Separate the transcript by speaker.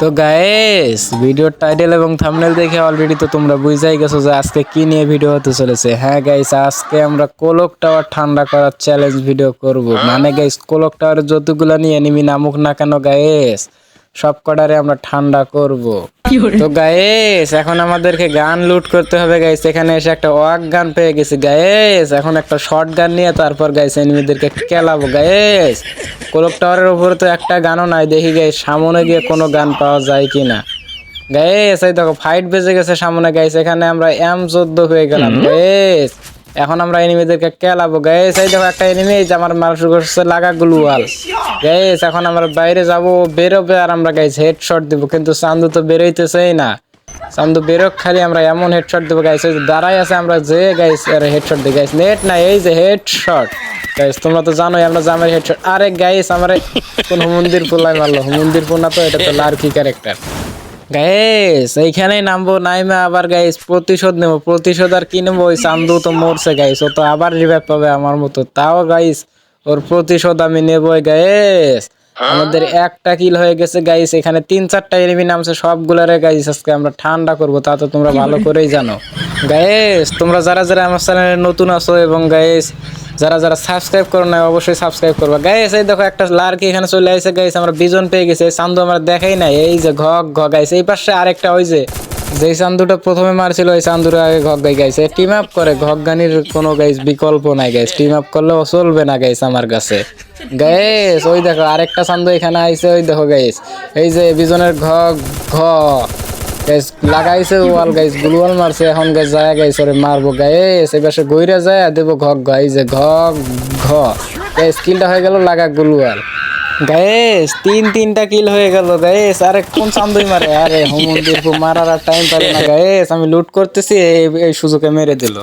Speaker 1: তো গায়েস ভিডিওর টাইটেল এবং থামনেল দেখে অলরেডি তো তোমরা বুঝাই গেছো যে আজকে কি নিয়ে ভিডিও হতে চলেছে। হ্যাঁ গাইস আজকে আমরা কোলক টাওয়ার ঠান্ডা করার চ্যালেঞ্জ ভিডিও করব। মানে গাইস কোলক টাওয়ারের যতগুলো নিয়ে এনিমি নামুক না কেন গাইস সব কটারে আমরা ঠান্ডা করব। তো গাইস এখন আমাদেরকে গান লুট করতে হবে গাইস এখানে এসে একটা ওয়াক গান পেয়ে গেছি গাইস এখন একটা শর্ট গান নিয়ে তারপর গাইস এনিমিদেরকে কেলাবো গাইস কোলক টাওয়ারের উপরে তো একটা গানও নাই। দেখি গাইস সামনে গিয়ে কোনো গান পাওয়া যায় কিনা। গাইস এই দেখো ফাইট বেজে গেছে সামনে গাইস এখানে আমরা এম চোদ্দ হয়ে গেলাম গাইস এখন আমরা এনিমিদেরকে কেলাবো গাইস এই দেখো একটা এনিমি এই যে আমার মার শুরু করছে লাগা গ্লুয়াল। গাইস এখন আমরা বাইরে যাব, বেরোবে আর আমরা গাইস হেডশট দিব। কিন্তু চান্দু তো বেরোইতেছেই না। চান্দু বেরোক, খালি আমরা এমন হেডশট দেবো যে দাঁড়াই আছে আমরা যে গাইস এর হেডশট দিই। গাইস নেট না এই যে হেডশট গাইস তোমরা তো জানোই আমরা জামের হেডশট আরে গাইস আমার কোন হুমন্দির পোলাই মারলো। হুমন্দির পোনা তো, এটা তো লার্কি ক্যারেক্টার গাইস এইখানেই নামবো নাইমে আবার গাইস প্রতিশোধ নেব। প্রতিশোধ আর কি নেব? ওই চান্দু তো মরছে গাইস ও তো আবার রিভাইভ পাবে আমার মতো। তাও গাইস ওর প্রতিশোধ আমি নেবই গাইস আমাদের একটা কিল হয়ে গেছে গাইস এখানে তিন চারটা এনিমি নামছে সবগুলারে গাইস আজকে আমরা ঠান্ডা করব তা তো তোমরা ভালো করেই জানো। গাইস তোমরা যারা যারা আমার চ্যানেলে নতুন আছো এবং গাইস যারা যারা সাবস্ক্রাইব করো না অবশ্যই সাবস্ক্রাইব করব। গাইস এই দেখো একটা লার্কি এখানে চলে আসছে গাইস আমরা বিজন পেয়ে গেছি। এই চান্দু আমরা দেখাই নাই, এই যে ঘক ঘ গাইস এই পাশে আরেকটা ওই যে, যেই চান্দুটা প্রথমে মারছিল, ওই চান্দুর আগে ঘক গাই গাইছে টিম আপ করে। ঘক গানির কোনো গাইস বিকল্প নাই গাইস টিম আপ করলেও চলবে না গাইস আমার কাছে। গাইস ওই দেখো আরেকটা চান্দু এখানে আইছে, ওই দেখো গাইস এই যে বিজনের ঘক, ঘ। গাইস লাগাইছে ওয়াল গাইস গ্লুয়াল মারছে, এখন গাইস যায় গাইস ওরে মারবো গাইস এবারে গইরা যায় দেব ঘক গাই যে ঘক ঘ। গাইস কিলটা হয়ে গেল লাগা গ্লুয়াল। গাইস তিন, তিনটা কিল হয়ে গেল গাইস আরে কোন চান্দুই মারে? আরে হুমন্দির মারার টাইম পারে না গাইস আমি লুট করতেছি এই সুযোগে মেরে দিল।